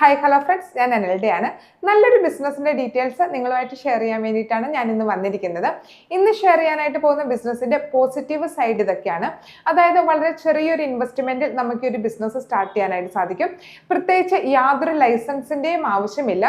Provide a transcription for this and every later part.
Hi hello friends ഞാൻ അനൽഡയാണ്. നല്ലൊരു ബിസിനസ്സിന്റെ details നിങ്ങളുമായിട്ട് ഷെയർ ചെയ്യാൻ വേണ്ടിയിട്ടാണ് ഞാൻ ഇന്ന് വന്നിരിക്കുന്നത്. ഇന്ന് ഷെയർ ചെയ്യാനായിട്ട് പോകുന്ന ബിസിനസ്സിന്റെ പോസിറ്റീവ് സൈഡ് ഇതൊക്കെയാണ്. അതായത് വളരെ ചെറിയൊരു ഇൻവെസ്റ്റ്മെന്റിൽ നമുക്ക് ഒരു ബിസിനസ് സ്റ്റാർട്ട് ചെയ്യാനായിട്ട് സാധിക്കും. പ്രത്യേകിച്ച് യാതൊരു ലൈസൻസിന്റെയും ആവശ്യമില്ല.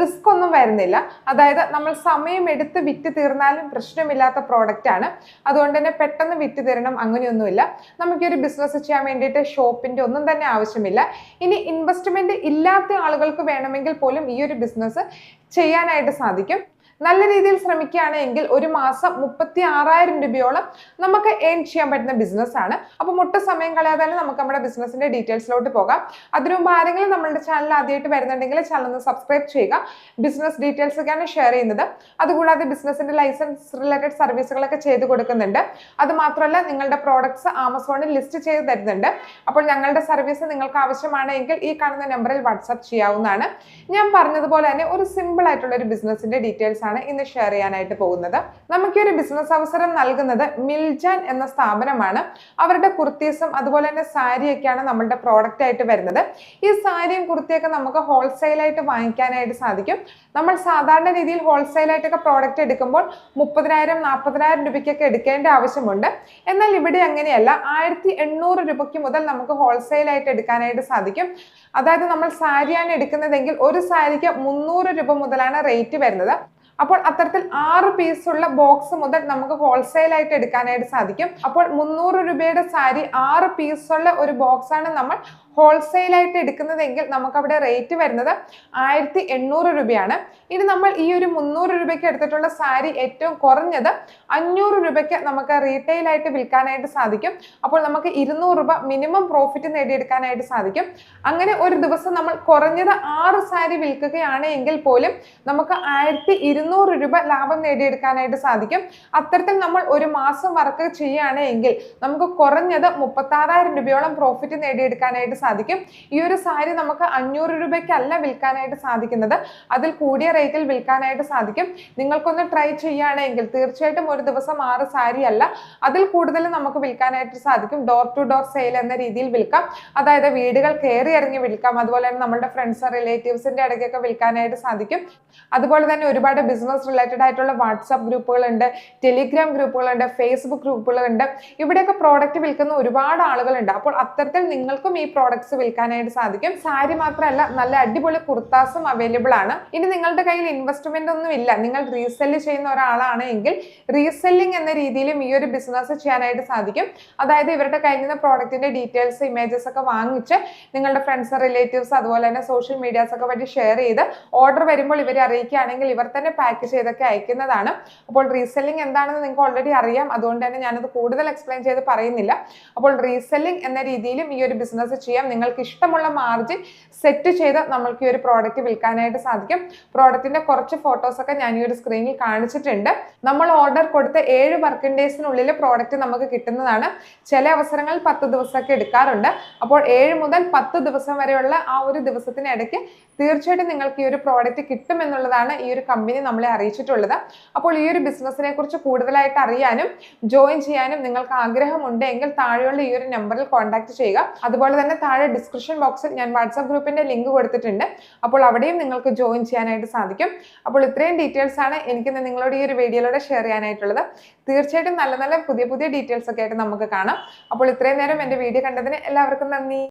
റിസ്ക് ഒന്നും വരുന്നില്ല. അതായത് നമ്മൾ സമയം എടുത്ത് വിറ്റ് തീർന്നാലും പ്രശ്നമില്ലാത്ത പ്രോഡക്റ്റ് ആണ്. അതുകൊണ്ട് തന്നെ പെട്ടെന്ന് വിറ്റ് തീരണം അങ്ങനെയൊന്നുമില്ല. നമുക്കൊരു ബിസിനസ് ചെയ്യാൻ വേണ്ടിയിട്ട് ഷോപ്പിന്റെ ഒന്നും തന്നെ ആവശ്യമില്ല. ഇനി ഇൻവെസ്റ്റ്മെന്റ് ഇല്ലാത്ത ആളുകൾക്ക് വേണമെങ്കിൽ പോലും ഈ ഒരു ബിസിനസ് ചെയ്യാനായിട്ട് സാധിക്കും. നല്ല രീതിയിൽ ശ്രമിക്കുകയാണെങ്കിൽ ഒരു മാസം മുപ്പത്തി ആറായിരം രൂപയോളം നമുക്ക് ഏൺ ചെയ്യാൻ പറ്റുന്ന ബിസിനസ് ആണ്. അപ്പൊ മുട്ട സമയം കളയാതെ നമുക്ക് നമ്മുടെ ബിസിനസിന്റെ ഡീറ്റെയിൽസിലോട്ട് പോകാം. അതിനു മുമ്പ് ആരെങ്കിലും നമ്മളുടെ ചാനൽ ആദ്യമായിട്ട് വരുന്നുണ്ടെങ്കിൽ ചാനൽ ഒന്ന് സബ്സ്ക്രൈബ് ചെയ്യുക. ബിസിനസ് ഡീറ്റെയിൽസ് ഒക്കെയാണ് ഷെയർ ചെയ്യുന്നത്. അതുകൂടാതെ ബിസിനസിന്റെ ലൈസൻസ് റിലേറ്റഡ് സർവീസുകളൊക്കെ ചെയ്ത് കൊടുക്കുന്നുണ്ട്. അത് മാത്രമല്ല നിങ്ങളുടെ പ്രോഡക്ട്സ് ആമസോണിൽ ലിസ്റ്റ് ചെയ്ത് തരുന്നുണ്ട്. അപ്പോൾ ഞങ്ങളുടെ സർവീസ് നിങ്ങൾക്ക് ആവശ്യമാണെങ്കിൽ ഈ കാണുന്ന നമ്പറിൽ വാട്സാപ്പ് ചെയ്യാവുന്നതാണ്. ഞാൻ പറഞ്ഞതുപോലെ തന്നെ ഒരു സിമ്പിൾ ആയിട്ടുള്ള ഒരു ബിസിനസിന്റെ ഡീറ്റെയിൽസ് ആണ് ഇന്ന് ഷെയർ ചെയ്യാനായിട്ട് പോകുന്നത്. നമുക്ക് ഒരു ബിസിനസ് അവസരം നൽകുന്നത് മിൽജാൻ എന്ന സ്ഥാപനമാണ്. അവരുടെ കുർത്തീസും അതുപോലെ തന്നെ സാരിയൊക്കെയാണ് നമ്മളുടെ പ്രോഡക്റ്റ് ആയിട്ട് വരുന്നത്. ഈ സാരിയും കുർത്തിയൊക്കെ നമുക്ക് ഹോൾസെയിലായിട്ട് വാങ്ങിക്കാനായിട്ട് സാധിക്കും. നമ്മൾ സാധാരണ രീതിയിൽ ഹോൾസെയിലായിട്ടൊക്കെ പ്രോഡക്റ്റ് എടുക്കുമ്പോൾ മുപ്പതിനായിരം നാൽപ്പതിനായിരം രൂപയ്ക്കൊക്കെ എടുക്കേണ്ട ആവശ്യമുണ്ട്. എന്നാൽ ഇവിടെ അങ്ങനെയല്ല. ആയിരത്തി എണ്ണൂറ് രൂപയ്ക്ക് മുതൽ നമുക്ക് ഹോൾസെയിലായിട്ട് എടുക്കാനായിട്ട് സാധിക്കും. അതായത് നമ്മൾ സാരിയാണ് എടുക്കുന്നതെങ്കിൽ ഒരു സാരിക്ക് മുന്നൂറ് രൂപ മുതലാണ് റേറ്റ് വരുന്നത്. അപ്പോൾ അത്തരത്തിൽ ആറ് ഉള്ള ബോക്സ് മുതൽ നമുക്ക് ഹോൾസെയിൽ ആയിട്ട് എടുക്കാനായിട്ട് സാധിക്കും. അപ്പോൾ മുന്നൂറ് രൂപയുടെ സാരി ആറ് ഉള്ള ഒരു ബോക്സ് ആണ് നമ്മൾ ഹോൾസെയിൽ ആയിട്ട് എടുക്കുന്നതെങ്കിൽ നമുക്ക് അവിടെ റേറ്റ് വരുന്നത് ആയിരത്തി എണ്ണൂറ് രൂപയാണ്. ഇനി നമ്മൾ ഈ ഒരു മുന്നൂറ് രൂപയ്ക്ക് എടുത്തിട്ടുള്ള സാരി ഏറ്റവും കുറഞ്ഞത് അഞ്ഞൂറ് രൂപയ്ക്ക് നമുക്ക് റീറ്റെയിൽ ആയിട്ട് വിൽക്കാനായിട്ട് സാധിക്കും. അപ്പോൾ നമുക്ക് ഇരുന്നൂറ് രൂപ മിനിമം പ്രോഫിറ്റ് നേടിയെടുക്കാനായിട്ട് സാധിക്കും. അങ്ങനെ ഒരു ദിവസം നമ്മൾ കുറഞ്ഞത് ആറ് സാരി വിൽക്കുകയാണ് എങ്കിൽ പോലും നമുക്ക് ആയിരത്തി ഇരുന്നൂറ് രൂപ ലാഭം നേടിയെടുക്കാനായിട്ട് സാധിക്കും. അത്തരത്തിൽ നമ്മൾ ഒരു മാസം വർക്ക് ചെയ്യുകയാണെങ്കിൽ നമുക്ക് കുറഞ്ഞത് മുപ്പത്താറായിരം രൂപയോളം പ്രോഫിറ്റ് നേടിയെടുക്കാനായിട്ട് സാധിക്കും. ഈ ഒരു സാരി നമുക്ക് അഞ്ഞൂറ് രൂപയ്ക്കല്ല വിൽക്കാനായിട്ട് സാധിക്കുന്നത്. അതിൽ കൂടിയ റേറ്റിൽ വിൽക്കാനായിട്ട് സാധിക്കും. നിങ്ങൾക്കൊന്ന് ട്രൈ ചെയ്യുകയാണെങ്കിൽ തീർച്ചയായിട്ടും ഒരു ദിവസം ആറ് സാരി അല്ല അതിൽ കൂടുതൽ നമുക്ക് വിൽക്കാനായിട്ട് സാധിക്കും. ഡോർ ടു ഡോർ സെയിൽ എന്ന രീതിയിൽ വിൽക്കാം. അതായത് വീടുകൾ കയറി ഇറങ്ങി വിൽക്കാം. അതുപോലെ തന്നെ നമ്മുടെ ഫ്രണ്ട്സ് റിലേറ്റീവ്സിന്റെ ഇടയ്ക്കൊക്കെ വിൽക്കാനായിട്ട് സാധിക്കും. അതുപോലെ തന്നെ ഒരുപാട് ബിസിനസ് റിലേറ്റഡ് ആയിട്ടുള്ള വാട്സാപ്പ് ഗ്രൂപ്പുകളുണ്ട് ടെലിഗ്രാം ഗ്രൂപ്പുകളുണ്ട് ഫേസ്ബുക്ക് ഗ്രൂപ്പുകളുണ്ട്. ഇവിടെയൊക്കെ പ്രോഡക്റ്റ് വിൽക്കുന്ന ഒരുപാട് ആളുകളുണ്ട്. അപ്പോൾ അത്തരത്തിൽ നിങ്ങൾക്കും ഈ പ്രോഡക്ട്സ് വിൽക്കാനായിട്ട് സാധിക്കും. സാരി മാത്രമല്ല നല്ല അടിപൊളി കുർത്താസും അവൈലബിൾ ആണ്. ഇനി നിങ്ങളുടെ കയ്യിൽ ഇൻവെസ്റ്റ്മെന്റ് ഒന്നും ഇല്ല. നിങ്ങൾ റീസെൽ ചെയ്യുന്ന ഒരാളാണ് എങ്കിൽ റീസെല്ലിംഗ് എന്ന രീതിയിലും ഈ ഒരു ബിസിനസ് ചെയ്യാനായിട്ട് സാധിക്കും. അതായത് ഇവരുടെ കയ്യിൽ നിന്ന് പ്രോഡക്റ്റിന്റെ ഡീറ്റെയിൽസ് ഇമേജസ് ഒക്കെ വാങ്ങിച്ച് നിങ്ങളുടെ ഫ്രണ്ട്സ് റിലേറ്റീവ്സ് അതുപോലെ തന്നെ സോഷ്യൽ മീഡിയാസ് ഒക്കെ വഴി ഷെയർ ചെയ്ത് ഓർഡർ വരുമ്പോൾ ഇവരെ അറിയിക്കുകയാണെങ്കിൽ ഇവർ തന്നെ പാക്ക് ചെയ്തൊക്കെ അയക്കുന്നതാണ്. അപ്പോൾ റീസെല്ലിംഗ് എന്താണെന്ന് നിങ്ങൾക്ക് ഓൾറെഡി അറിയാം. അതുകൊണ്ട് തന്നെ ഞാനത് കൂടുതൽ എക്സ്പ്ലെയിൻ ചെയ്ത് പറയുന്നില്ല. അപ്പോൾ റീസെല്ലിംഗ് എന്ന രീതിയിലും ഈ ഒരു ബിസിനസ് ചെയ്യാം. നിങ്ങൾക്ക് ഇഷ്ടമുള്ള മാർജിൻ സെറ്റ് ചെയ്ത് നമ്മൾക്ക് ഈ ഒരു പ്രോഡക്റ്റ് വിൽക്കാനായിട്ട് സാധിക്കും. പ്രോഡക്റ്റിന്റെ കുറച്ച് ഫോട്ടോസ് ഒക്കെ ഞാൻ ഈ ഒരു സ്ക്രീനിൽ കാണിച്ചിട്ടുണ്ട്. നമ്മൾ ഓർഡർ കൊടുത്ത ഏഴ് വർക്കിംഗ് ഡേയ്സിനുള്ളിൽ പ്രോഡക്റ്റ് നമുക്ക് കിട്ടുന്നതാണ്. ചില അവസരങ്ങളിൽ പത്ത് ദിവസമൊക്കെ എടുക്കാറുണ്ട്. അപ്പോൾ ഏഴ് മുതൽ പത്ത് ദിവസം വരെയുള്ള ആ ഒരു ദിവസത്തിനിടയ്ക്ക് തീർച്ചയായിട്ടും നിങ്ങൾക്ക് ഈ ഒരു പ്രോഡക്റ്റ് കിട്ടും എന്നുള്ളതാണ് ഈ ഒരു കമ്പനി നമ്മളെ അറിയിച്ചിട്ടുള്ളത്. അപ്പോൾ ഈ ഒരു ബിസിനസ്സിനെ കുറിച്ച് കൂടുതലായിട്ട് അറിയാനും ജോയിൻ ചെയ്യാനും നിങ്ങൾക്ക് ആഗ്രഹമുണ്ടെങ്കിൽ താഴെയുള്ള ഈ ഒരു നമ്പറിൽ കോൺടാക്ട് ചെയ്യുക. അതുപോലെ തന്നെ താഴെ ഡിസ്ക്രിപ്ഷൻ ബോക്സിൽ ഞാൻ വാട്സാപ്പ് ഗ്രൂപ്പിന്റെ ലിങ്ക് കൊടുത്തിട്ടുണ്ട്. അപ്പോൾ അവിടെയും നിങ്ങൾക്ക് ജോയിൻ ചെയ്യാനായിട്ട് സാധിക്കും. അപ്പോൾ ഇത്രയും ഡീറ്റെയിൽസ് ആണ് എനിക്ക് നിങ്ങളോട് ഈ ഒരു വീഡിയോയിലൂടെ ഷെയർ ചെയ്യാനായിട്ടുള്ളത്. തീർച്ചയായിട്ടും നല്ല നല്ല പുതിയ പുതിയ ഡീറ്റെയിൽസ് ഒക്കെ ആയിട്ട് നമുക്ക് കാണാം. അപ്പോൾ ഇത്രയും നേരം എന്റെ വീഡിയോ കണ്ടതിന് എല്ലാവർക്കും നന്ദി.